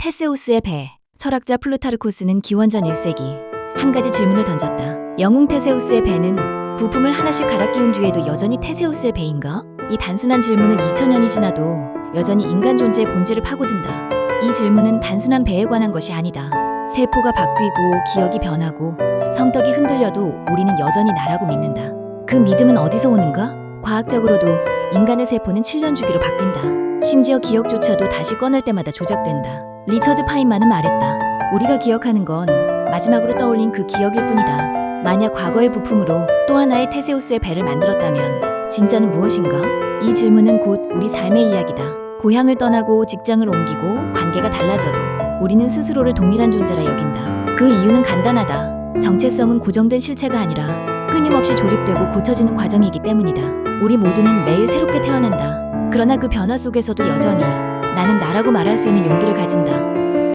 테세우스의 배. 철학자 플루타르코스는 기원전 1세기 한 가지 질문을 던졌다. 영웅 테세우스의 배는 부품을 하나씩 갈아 끼운 뒤에도 여전히 테세우스의 배인가? 이 단순한 질문은 2000년이 지나도 여전히 인간 존재의 본질을 파고든다. 이 질문은 단순한 배에 관한 것이 아니다. 세포가 바뀌고 기억이 변하고 성격이 흔들려도 우리는 여전히 나라고 믿는다. 그 믿음은 어디서 오는가? 과학적으로도 인간의 세포는 7년 주기로 바뀐다. 심지어 기억조차도 다시 꺼낼 때마다 조작된다. 리처드 파인만은 말했다. 우리가 기억하는 건 마지막으로 떠올린 그 기억일 뿐이다. 만약 과거의 부품으로 또 하나의 테세우스의 배를 만들었다면 진짜는 무엇인가? 이 질문은 곧 우리 삶의 이야기다. 고향을 떠나고 직장을 옮기고 관계가 달라져도 우리는 스스로를 동일한 존재라 여긴다. 그 이유는 간단하다. 정체성은 고정된 실체가 아니라 끊임없이 조립되고 고쳐지는 과정이기 때문이다. 우리 모두는 매일 새롭게 태어난다. 그러나 그 변화 속에서도 여전히 나는 나라고 말할 수 있는 용기를 가진다.